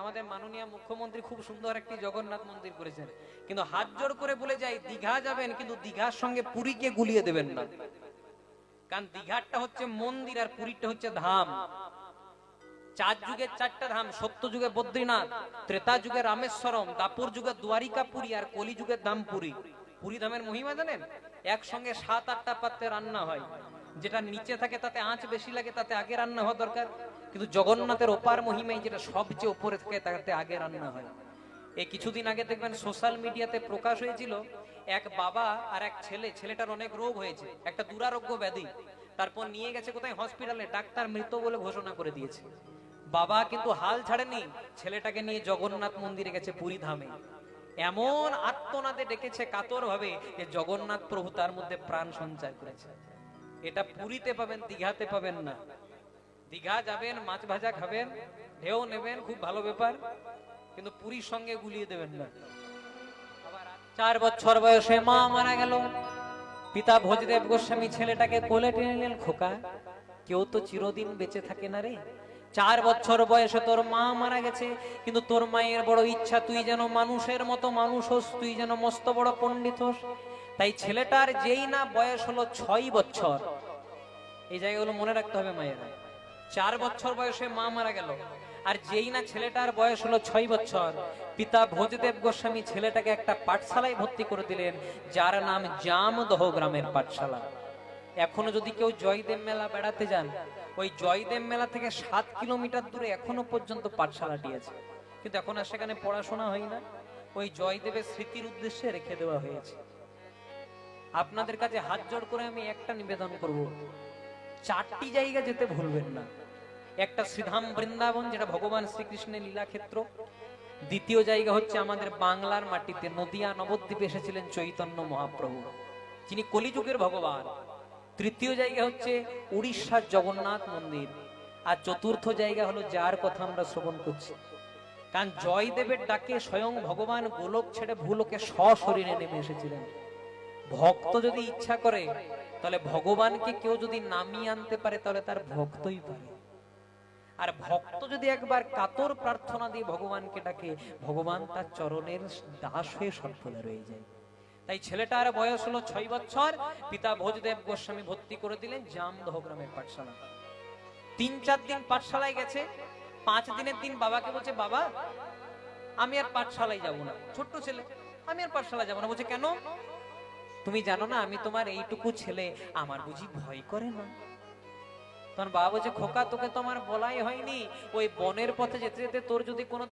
আমাদের মাননীয় মুখ্যমন্ত্রী খুব সুন্দর একটি জগন্নাথ মন্দির করেছেন। কিন্তু হাত জোড় করে বলে যাই দীঘা যাবেন, কিন্তু দীঘার সঙ্গে পুরীকে গুলিয়ে দেবেন না। কারণ দীঘারটা হচ্ছে মন্দির আর পুরীটা হচ্ছে ধাম। চার যুগে চারটা ধাম সত্য যুগে বদ্রীনাথ, ত্রেতা যুগে রামেশ্বরম, দাপুর যুগে দ্বারিকা পুরী আর কলি যুগের ধাম পুরী পুরী ধামের মহিমা জানেন? একসঙ্গে সাত আটটা পাত্রে রান্না হয়। যেটা নিচে থাকে তাতে আঁচ বেশি লাগে, তাতে আগে রান্না হওয়া দরকার। কিন্তু জগন্নাথের ওপার মহিমায় যেটা সবচেয়ে ওপরে থাকে, তাতে আগে রান্না হয়। এই কিছুদিন আগে দেখবেন সোশ্যাল মিডিয়াতে প্রকাশ হয়েছিল, এক বাবা আর এক ছেলে, ছেলেটার অনেক রোগ হয়েছে, একটা দুরারোগ্য ব্যাধি, তারপর নিয়ে গেছে কোথায়? হসপিটালে, ডাক্তার মৃত বলে ঘোষণা করে দিয়েছে। বাবা কিন্তু হাল ছাড়েনি, ছেলেটাকে নিয়ে জগন্নাথ মন্দিরে গেছে পুরী ধামে। এমন আত্মনাদে ডেকেছে কাতর ভাবে যে জগন্নাথ প্রভু তার মধ্যে প্রাণ সঞ্চার করেছে। এটা পুরীতে পাবেন, দীঘাতে পাবেন না। দীঘা যাবেন, মাছ ভাজা খাবেন, ঢেউ নেবেন, খুব ভালো ব্যাপার। কিন্তু পুরীর সঙ্গে গুলিয়ে দেবেন না। চার বছর বয়সে মা মারা গেল। পিতা ভোজদেব গোস্বামী ছেলেটাকে কোলে টেনে নিলেন খোকা। কেউ তো চিরদিন বেঁচে থাকে না রে। চার বছর বয়সে তোর মা মারা গেছে। কিন্তু তোর মায়ের বড় ইচ্ছা, তুই যেন মানুষের মতো মানুষ হোস, তুই যেন মস্ত বড় পণ্ডিত হোস। তাই ছেলেটার যেই না বয়স হলো ছয় বছর। এই জায়গাগুলো মনে রাখতে হবে মায়েরা। চার বছর বয়সে মা মারা গেল। আর যেই না ছেলেটার বয়স হলো ছয় বছর, পিতা ভোজদেব গোস্বামী ছেলেটাকে একটা পাঠশালায় ভর্তি করে দিলেন, যার নাম জামদহ গ্রামের পাঠশালা। এখনও যদি কেউ জয়দেব মেলা বেড়াতে যান, ওই জয়দেব মেলা থেকে সাত কিলোমিটার দূরে এখনও পর্যন্ত পাঠশালাটি আছে। কিন্তু এখন আর সেখানে পড়াশোনা হয় না। ওই জয়দেবের স্মৃতির উদ্দেশ্যে রেখে দেওয়া হয়েছে। আপনাদের কাছে হাত জোড় করে আমি একটা নিবেদন করব। চারটি জায়গা যেতে ভুলবেন না। একটা শ্রীধাম বৃন্দাবন, যেটা ভগবান শ্রীকৃষ্ণের লীলাক্ষেত্র। দ্বিতীয় জায়গা হচ্ছে আমাদের বাংলার মাটিতে নদিয়া নবদ্বীপে এসেছিলেন চৈতন্য মহাপ্রভু। যিনি কলিযুগের ভগবান। তৃতীয় জায়গা হচ্ছে উড়িষ্যার জগন্নাথ মন্দির। আর চতুর্থ জায়গা হলো যার কথা আমরা শ্রবণ করছি। কারণ জয়দেবের ডাকে স্বয়ং ভগবান গোলক ছেড়ে ভুলোকে সশরীরে নেমে এসেছিলেন। ভক্ত যদি ইচ্ছা করে তাহলে ভগবানকে কেউ যদি নামিয়ে আনতে পারে, তাহলে তার ভক্তই পারে। আর ভক্ত যদি একবার কাতর প্রার্থনা দিয়ে ভগবানকে ডাকে, ভগবান তার চরণের দাস হয়ে সর্বদা রয়ে যায়। তাই ছেলেটার বয়স হলো ছয় বছর, পিতা ভোজদেব গোস্বামী ভর্তি করে দিলেন জামদহ গ্রামের পাঠশালা। তিন চার দিন পাঠশালায় গেছে, পাঁচ দিনের দিন বাবাকে বলছে, বাবা, আমি আর পাঠশালায় যাব না, ছোট্ট ছেলে, আমি আর পাঠশালায় যাব না। বলছে, কেন? তুমি জানো না, আমি তোমার এইটুকু ছেলে, আমার বুঝি ভয় করে না? তোমার বাবা বলছে, খোকা, তোকে তো আমার বলাই হয়নি। ওই বনের পথে যেতে যেতে তোর যদি কোনো